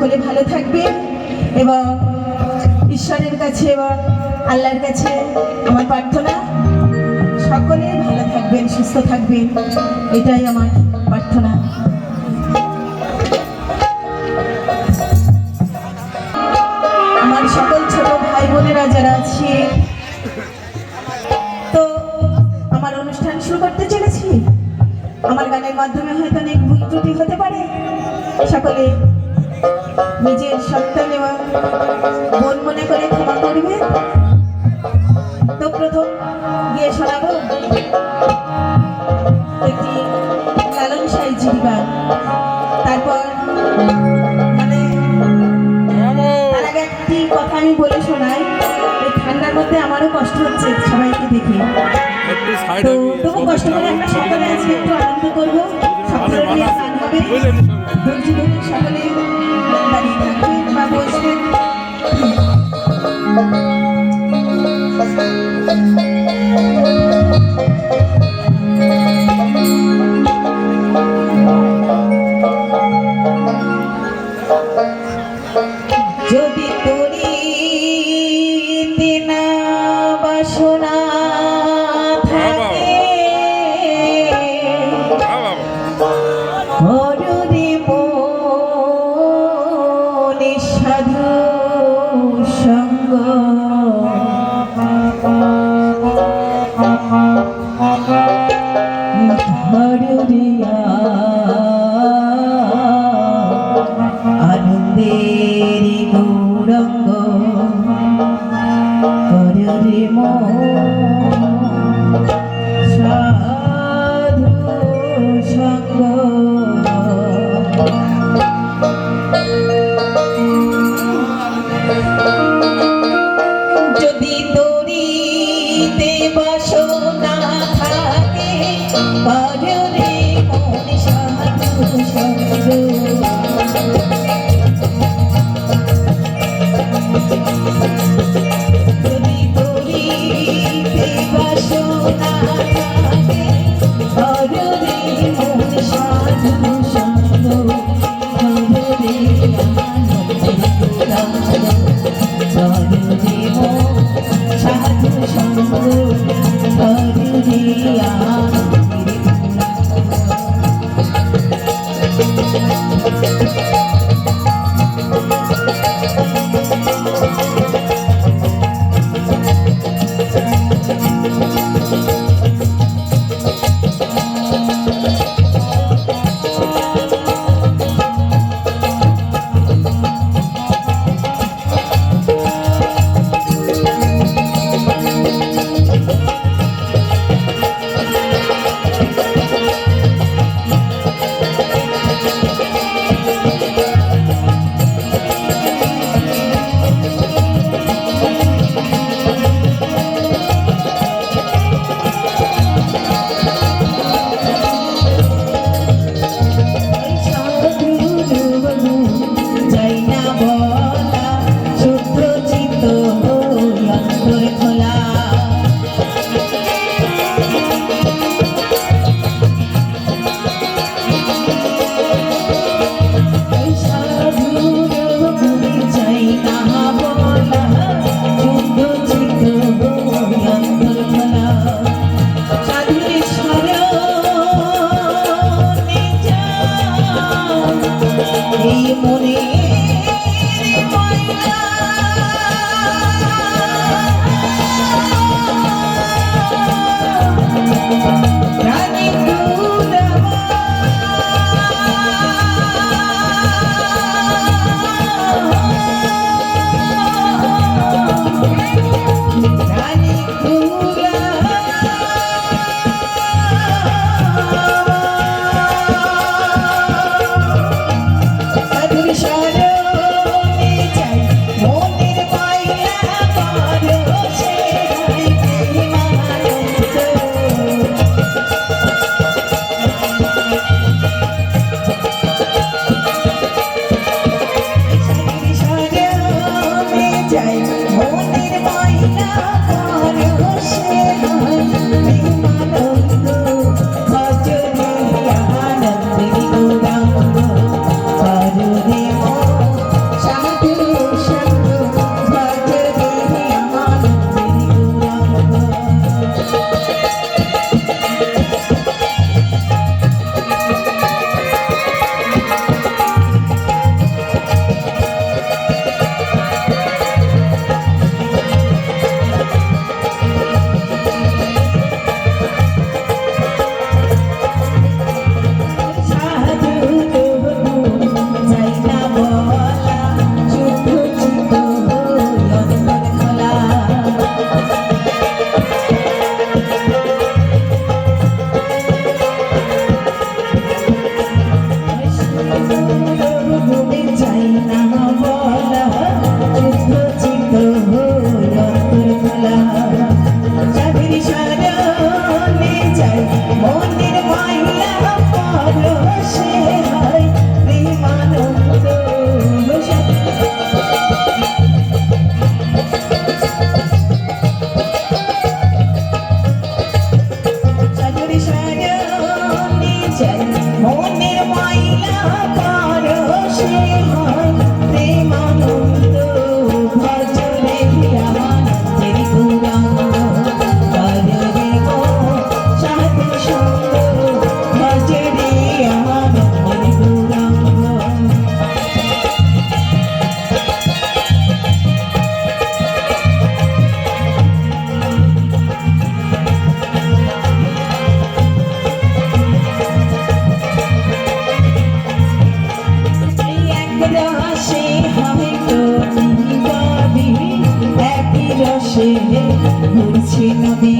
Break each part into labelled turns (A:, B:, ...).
A: সকলে ভালো থাকবে এবং ঈশ্বরের কাছে এবং আল্লাহর কাছে আমার প্রার্থনা, সকলে ভালো থাকবেন, সুস্থ থাকবেন, এটাই আমার প্রার্থনা। আমার সকল ছোট ভাই বোনেরা যারা আছে, তো আমার অনুষ্ঠান শুরু করতে চলেছি। আমার গানের মাধ্যমে হয়তো অনেক ভুল ত্রুটি হতে পারে। সকলে নিজের সন্তান এবং বোন মনে করে ক্ষমা করবে। তো প্রথম গিয়ে শোনাবো একটি লালন সাইজির গান তারপর মানে তার আগে একটি কথা আমি বলে শোনাই এই ঠান্ডার মধ্যে আমারও কষ্ট হচ্ছে সবাইকে দেখে। তো তবু কষ্ট করে আমরা সকলে আজকে একটু আনন্দ করব। সকলে হবে। ধৈর্য ধরে সকলে Argentina. thank you. ঘুরছে ঘুরছে নদী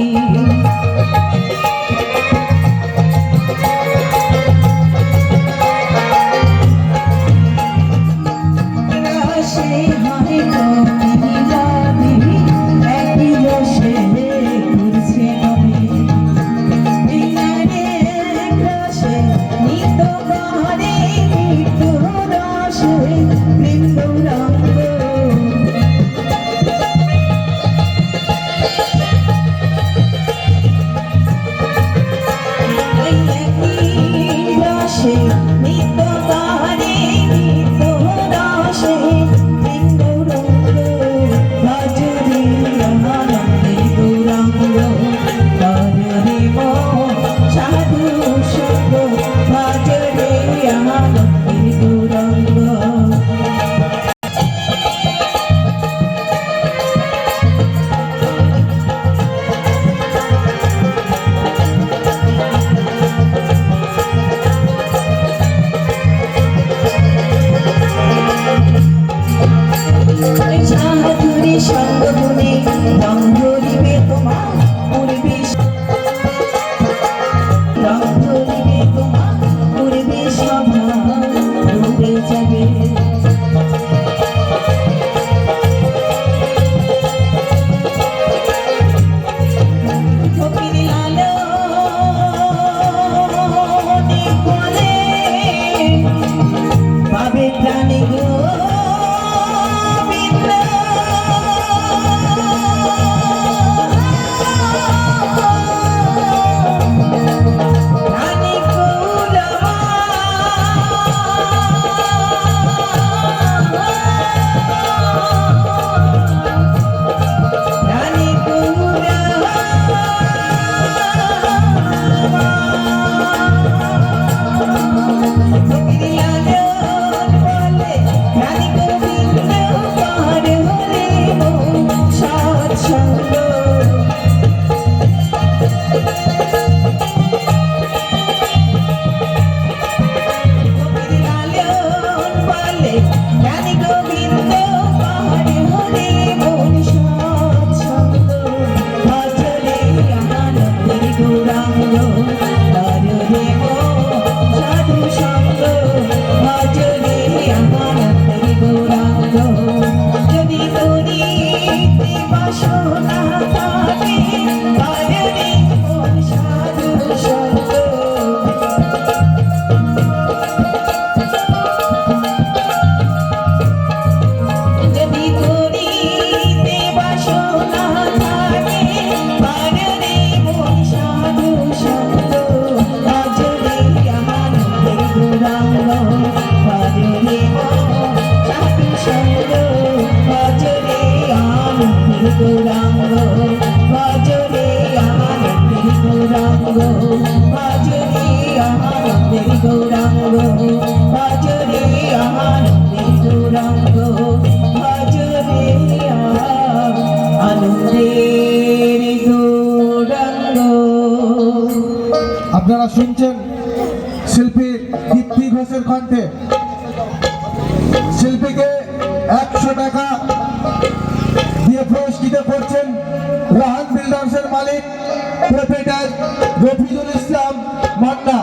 A: Thank
B: you. শুনছেন শিল্পী দীপ্তি ঘোষের কণ্ঠে। শিল্পীকে একশো টাকা দিয়ে পুরস্কৃত করছেন রাহান বিল্ডার্সের মালিক প্রোপ্রেটার রফিজুল ইসলাম মান্না।